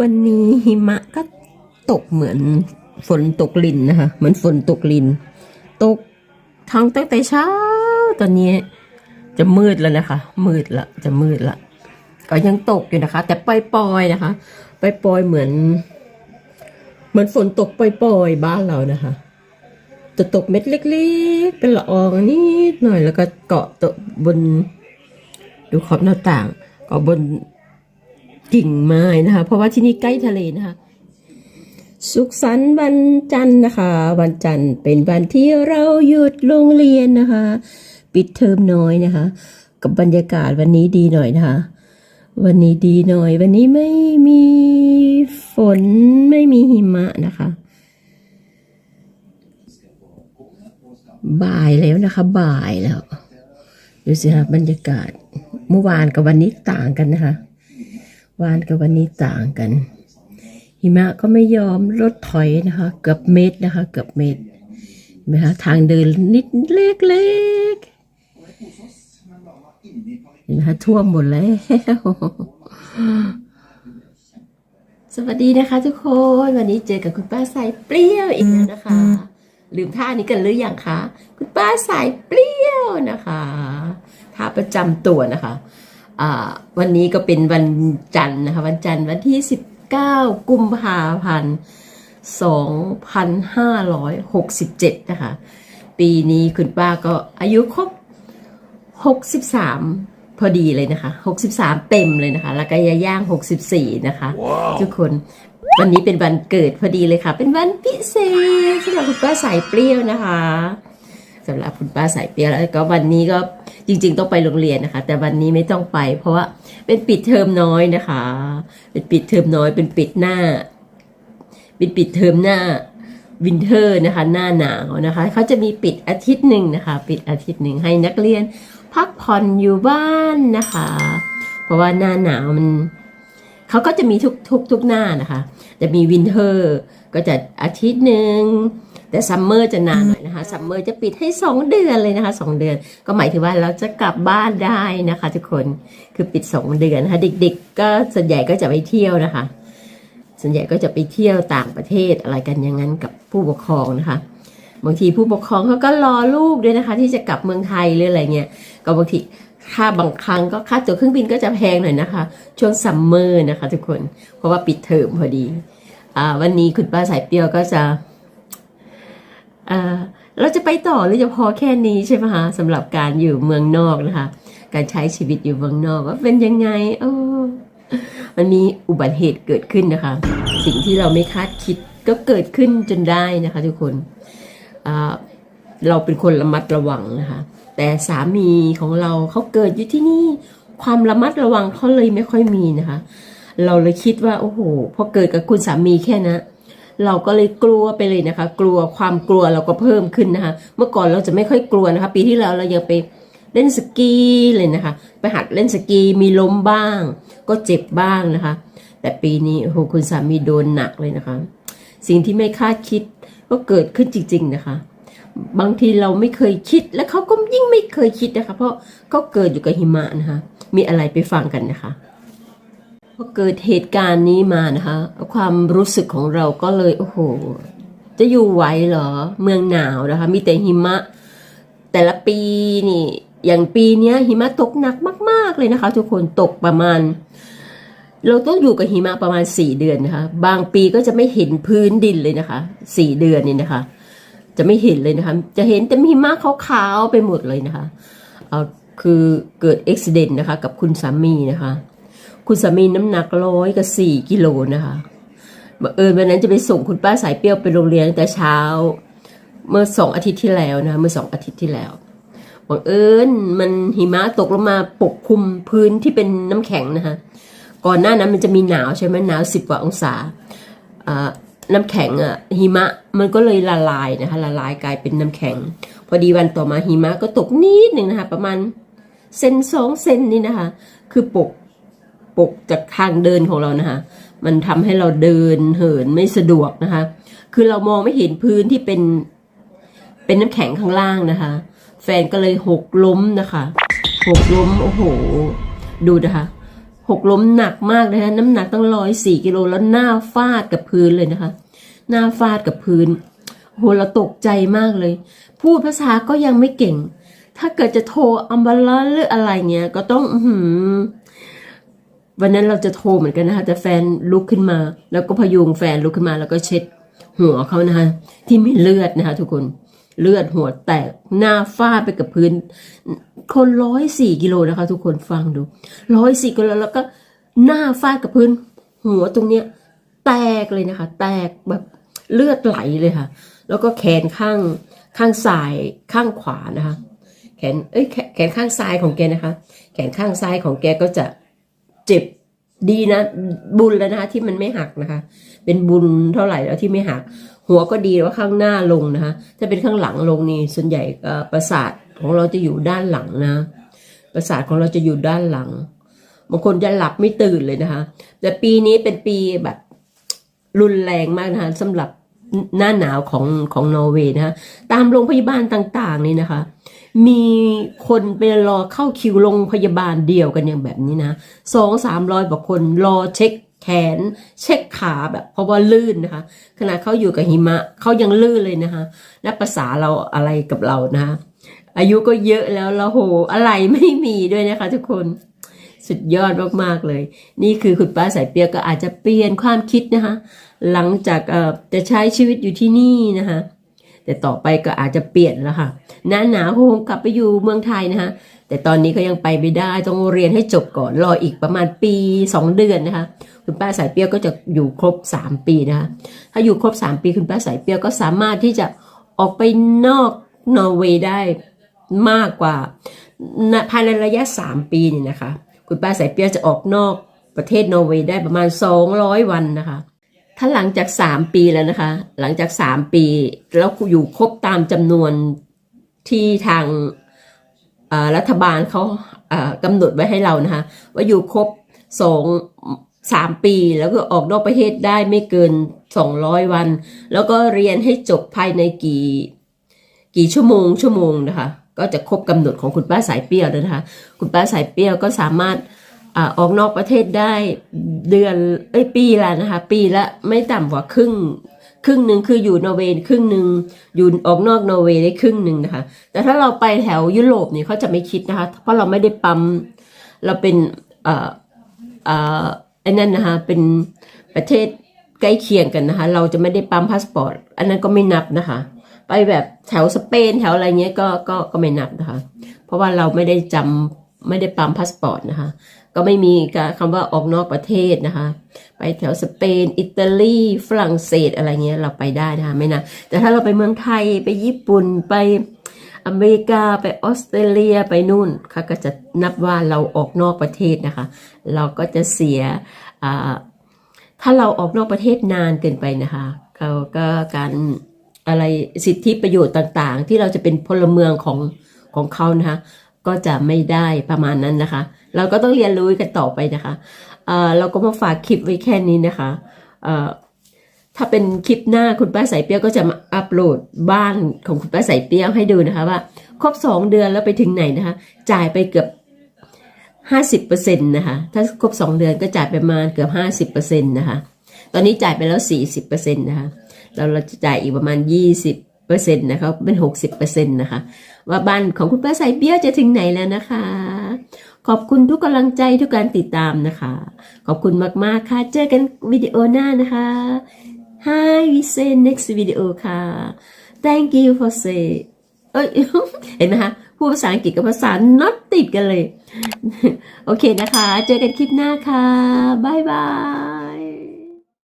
วันนี้หิมะก็ตกเหมือนฝนตกลินนะคะ เหมือนฝนตกลิน ตกทั้งตั้งแต่เช้า ตอนนี้จะมืดแล้วนะคะ มืดละ จะมืดละ ก็ยังตกอยู่นะคะ แต่ปล่อยๆนะคะปล่อยๆเหมือน เหมือนฝนตกปล่อยๆบ้านเรานะคะ จะตกเม็ดเล็ก ๆ เป็นละอองนิดหน่อยแล้วก็เกาะตบน ดูขอบหน้าต่างเกาะบน กิ่งไม้นะคะ เพราะว่าที่นี่ใกล้ทะเลนะคะ สุขสันต์วันจันทร์นะคะ วันจันทร์เป็นวันที่เราหยุดโรงเรียนนะคะ ปิดเทอมน้อยนะคะ กับบรรยากาศวันนี้ดีหน่อยนะคะ วันนี้ดีหน่อย วันนี้ไม่มีฝนไม่มีหิมะนะคะ บ่ายแล้วนะคะ บ่ายแล้วดูสิคะบรรยากาศเมื่อวานกับวันนี้ต่างกันนะคะ วานกับวันนี้ต่างกัน หิมะก็ไม่ยอมลดถอยนะคะ เกือบเมตรนะคะ เกือบเมตรนไหมคะทางเดินนิดเล็กๆเห็นไหมคะท่วมหมดแล้วสวัสดีนะคะทุกคนวันนี้เจอกับคุณป้าสายเปรี้ยวอีกแล้วนะคะ ลืมท่านี้กันหรือยังคะ คุณป้าสายเปรี้ยวนะคะท่าประจำตัวนะคะ วันนี้ก็เป็นวันจันทร์นะคะวันจันทร์วันที่ 19 กุมภาพันธ์ 2567 นะคะ ปีนี้คุณป้าก็อายุครบ 63 พอดีเลยนะคะ 63 เต็มเลยนะคะ แล้วก็ยาย่าง 64 นะคะทุกคนวันนี้เป็นวันเกิดพอดีเลยค่ะ เป็นวันพิเศษสำหรับคุณป้าสายเปรี้ยวนะคะ สำหรับคุณป้าสายเปียแล้วก็วันนี้ก็จริง ๆ ต้องไปโรงเรียนนะคะ แต่วันนี้ไม่ต้องไป เพราะว่าเป็นปิดเทอมน้อยนะคะ เป็นปิดเทอมน้อย เป็นปิดหน้า เป็นปิดเทอมหน้าวินเทอร์นะคะ หน้าหนาวนะคะเขาจะมีปิดอาทิตย์หนึ่งนะคะ ปิดอาทิตย์หนึ่งให้นักเรียน พักผ่อนอยู่บ้านนะคะ เพราะว่าหน้าหนาวมันเขาก็จะมีทุกทุกทุกหน้านะคะ จะมีวินเทอร์ก็จะอาทิตย์หนึ่ง แต่ซัมเมอร์จะนานหน่อยนะคะซัมเมอร์จะปิดให้ 2 เดือนเลยนะคะ 2 เดือน ก็หมายถึงว่าเราจะกลับบ้านได้นะคะ ทุกคนคือปิด 2 เดือนนะคะเด็ก ๆ ก็ส่วนใหญ่ก็จะไปเที่ยวนะคะ ส่วนใหญ่ก็จะไปเที่ยวต่างประเทศอะไรกันอย่างนั้นกับผู้ปกครองนะคะบางทีผู้ปกครองเขาก็รอลูกด้วยนะคะ ที่จะกลับเมืองไทยหรืออะไรเงี้ยก็บางทีค่าบางครั้งก็ค่าตั๋วเครื่องบินก็จะแพงหน่อยนะคะ ช่วงซัมเมอร์นะคะ ทุกคนเพราะว่าปิดเทอมพอดีอวันนี้คุณป้าสายเปรี้ยวก็จะ เราจะไปต่อหรือจะพอแค่นี้ใช่ไหมคะสำหรับการอยู่เมืองนอกนะคะ การใช้ชีวิตอยู่เมืองนอกว่าเป็นยังไงโอ้มันมีอุบัติเหตุเกิดขึ้นนะคะ สิ่งที่เราไม่คาดคิดก็เกิดขึ้นจนได้นะคะทุกคนเราเป็นคนระมัดระวังนะคะ แต่สามีของเราเขาเกิดอยู่ที่นี่ ความระมัดระวังเขาเลยไม่ค่อยมีนะคะ เราเลยคิดว่าโอ้โหพอเกิดกับคุณสามีแค่นะ เราก็เลยกลัวไปเลยนะคะ กลัวความกลัวเราก็เพิ่มขึ้นนะคะ เมื่อก่อนเราจะไม่ค่อยกลัวนะคะ ปีที่แล้วเรายังไปเล่นสกีเลยนะคะ ไปหัดเล่นสกีมีล้มบ้าง ก็เจ็บบ้างนะคะ แต่ปีนี้โอ้โหคุณสามีโดนหนักเลยนะคะ สิ่งที่ไม่คาดคิดก็เกิดขึ้นจริง ๆนะคะ บางทีเราไม่เคยคิดและเขาก็ยิ่งไม่เคยคิดนะคะ เพราะเขาเกิดอยู่กับหิมะนะคะ มีอะไรไปฟังกันนะคะ อเกิดเหตุการณ์นี้มานะคะ ความรู้สึกของเราก็เลยโอ้โห จะอยู่ไหวเหรอเมืองหนาวนะคะ มีแต่หิมะ แต่ละปีนี่ อย่างปีนี้หิมะตกหนักมาก ๆเลยนะคะ ทุกคนตกประมาณ เราต้องอยู่กับหิมะประมาณสี่เดือนนะคะ บางปีก็จะไม่เห็นพื้นดินเลยนะคะสี่เดือนนี่นะคะ จะไม่เห็นเลยนะคะ จะเห็นแต่หิมะขาวๆไปหมดเลยนะคะ เอาคือเกิดอุบิเหตุนะคะ กับคุณสามีนะคะ คุณสามีน้ำหนักร้อยกับสี่กิโลนะคะบังเอิญวันนั้นจะไปส่งคุณป้าสายเปรี้ยวไปโรงเรียนตั้งแต่เช้า เมื่อสองอาทิตย์ที่แล้วนะเมื่อสองอาทิตย์ที่แล้วบังเอิญมันหิมะตกลงมาปกคลุมพื้นที่เป็นน้ำแข็งนะคะก่อนหน้านั้นมันจะมีหนาวใช่ไหมหนาวสิบกว่าองศาน้ำแข็งอะหิมะมันก็เลยละลายนะคะละลายกลายเป็นน้ำแข็ง พอดีวันต่อมาหิมะก็ตกนิดหนึ่งนะคะประมาณเซนสองเซนนี่นะคะ คือปก กจากทางเดินของเรานะคะ มันทำให้เราเดินเหินไม่สะดวกนะคะ คือเรามองไม่เห็นพื้นที่เป็น เป็นน้ำแข็งข้างล่างนะคะ แฟนก็เลยหกล้มนะคะหกล้มโอ้โห ดูนะคะหกล้มหนักมากนะคะน้ำหนักตั้งร้อยสี่กิโลแล้วหน้าฟาดกับพื้นเลยนะคะ หน้าฟาดกับพื้นโหเราตกใจมากเลย พูดภาษาก็ยังไม่เก่ง ถ้าเกิดจะโทรอัมบาลาหรืออะไรเงี้ย ก็ต้อง อื วันนั้นเราจะโทรเหมือนกันนะคะแต่แฟนลุกขึ้นมา แล้วก็พยุงแฟนลุกขึ้นมา แล้วก็เช็ดหัวเขานะคะที่มีเลือดนะคะทุกคนเลือดหัวแตกหน้าฟาดไปกับพื้น คนร้อยสี่กิโลนะคะ ทุกคนฟังดูร้อยสี่กิโลแล้วก็หน้าฟาดกับพื้น หัวตรงเนี้ย แตกเลยนะคะ แตกแบบเลือดไหลเลยค่ะ แล้วก็แขนข้างข้างซ้ายข้างขวานะคะ แขนเอ้ยแขแขนข้างซ้ายของแกนะคะ แขนข้างซ้ายของแกก็จะ เจ็บดีนะ บุญแล้วนะที่มันไม่หักนะคะ เป็นบุญเท่าไหร่แล้วที่ไม่หัก หัวก็ดีแต่ว่าข้างหน้าลงนะคะถ้าเป็นข้างหลังลงนี่ส่วนใหญ่ประสาทของเราจะอยู่ด้านหลังนะ ประสาทของเราจะอยู่ด้านหลังบางคนจะหลับไม่ตื่นเลยนะคะ แต่ปีนี้เป็นปีแบบรุนแรงมากนะคะสำหรับหน้าหนาวของของนอร์เวย์นะคะตามโรงพยาบาลต่าง ๆ นี่นะคะ มีคนไปรอเข้าคิวโรงพยาบาลเดียวกันอย่างแบบนี้นะสองสามร้อยกว่าคนรอเช็คแขนเช็คขาแบบเพราะว่าลื่นนะคะขณะเขาอยู่กับหิมะเขายังลื่นเลยนะคะและภาษาเราอะไรกับเรานะคะอายุก็เยอะแล้วล้วโหอะไรไม่มีด้วยนะคะ ทุกคนสุดยอดมากๆเลย นี่คือคุณป้าสายเปียกก็อาจจะเปลี่ยนความคิดนะคะ หลังจากเออจะใช้ชีวิตอยู่ที่นี่นะคะ แต่ต่อไปก็อาจจะเปลี่ยนแล้วค่ะ หน้าหนาวคงกลับไปอยู่เมืองไทยนะคะ แต่ตอนนี้ก็ยังไปไม่ได้ ต้องเรียนให้จบก่อน รออีกประมาณปี 2 เดือนนะคะ คุณป้าสายเปียวก็จะอยู่ครบ 3 ปีนะคะ ถ้าอยู่ครบ 3 ปีคุณป้าสายเปียวก็สามารถที่จะออกไปนอกนอร์เวย์ได้มากกว่าภายในระยะ 3 ปีนี่นะคะ คุณป้าสายเปียวจะออกนอกประเทศนอร์เวย์ได้ประมาณ 200 วันนะคะ ถ้าหลังจาก3ปีแล้วนะคะ หลังจาก3ปี แล้วอยู่ครบตามจำนวนที่ทางรัฐบาลเขากำหนดไว้ให้เรานะคะ ว่าอยู่ครบสองสามปีแล้วก็ออกนอกประเทศได้ไม่เกิน200วัน แล้วก็เรียนให้จบภายในกี่ กี่ชั่วโมงชั่วโมงนะคะ ก็จะครบกำหนดของคุณป้าสายเปรี้ยวแล้วนะคะ คุณป้าสายเปรี้ยวก็สามารถ อออกนอกประเทศได้เดือนเอ้ยปีละนะคะ ปีละไม่ต่ำกว่าครึ่ง ครึ่งหนึ่งคืออยู่นอร์เวย์ครึ่งหนึ่งอยู่ออกนอกนอร์เวย์ได้ครึ่งหนึ่งนะคะ แต่ถ้าเราไปแถวยุโรปเนี่ยเขาจะไม่คิดนะคะ เพราะเราไม่ได้ปั๊มเราเป็นเอ่อเอ่อไอ้นั่นนะคะเป็นประเทศใกล้เคียงกันนะคะ เราจะไม่ได้ปั๊มพาสปอร์ตอันนั้นก็ไม่นับนะคะ ไปแบบแถวสเปนแถวอะไรเงี้ยก็ก็ก็ไม่นับนะคะ เพราะว่าเราไม่ได้จำไม่ได้ปั๊มพาสปอร์ตนะคะ ก็ไม่มีการคำว่าออกนอกประเทศนะคะ ไปแถวสเปน อิตาลีฝรั่งเศสอะไรเงี้ยเราไปได้นะคะไม่นะแต่ถ้าเราไปเมืองไทยไปญี่ปุ่นไปอเมริกาไปออสเตรเลียไปนู่นเขาก็จะนับว่าเราออกนอกประเทศนะคะ เราก็จะเสียถ้าเราออกนอกประเทศนานเกินไปนะคะเขาก็การอะไรสิทธิประโยชน์ต่างๆ ที่เราจะเป็นพลเมืองของของเขานะคะก็จะไม่ได้ประมาณนั้นนะคะ เราก็ต้องเรียนรู้กันต่อไปนะคะเออเราก็มาฝากคลิปไว้แค่นี้นะคะเออถ้าเป็นคลิปหน้าคุณป้าสายเปี้ยวก็จะมาอัปโหลดบ้านของคุณป้าสายเปี้ยวให้ดูนะคะว่าครบสองเดือนแล้วไปถึงไหนนะคะ จ่ายไปเกือบห้าสิบเปอร์เซ็นต์นะคะ ถ้าครบสองเดือนก็จ่ายไปประมาณเกือบห้าสิบเปอร์เซ็นต์นะคะ ตอนนี้จ่ายไปแล้วสี่สิบเปอร์เซ็นต์นะคะ เราเราจะจ่ายอีกประมาณยี่สิบเปอร์เซ็นต์นะคะ เป็นหกสิบเปอร์เซ็นต์นะคะ ว่าบ้านของคุณป้าสายเปี้ยวจะถึงไหนแล้วนะคะ ขอบคุณทุกกำลังใจทุกการติดตามนะคะ ขอบคุณมาก ๆ ค่ะ เจอกันวิดีโอหน้านะคะ Hi we say next video ค่ะ Thank you for say เอ้ยเห็นไหมคะพูดภาษาอังกฤษกับภาษา not ติดกันเลย โอเคนะคะ เจอกันคลิปหน้าค่ะ บ๊ายบาย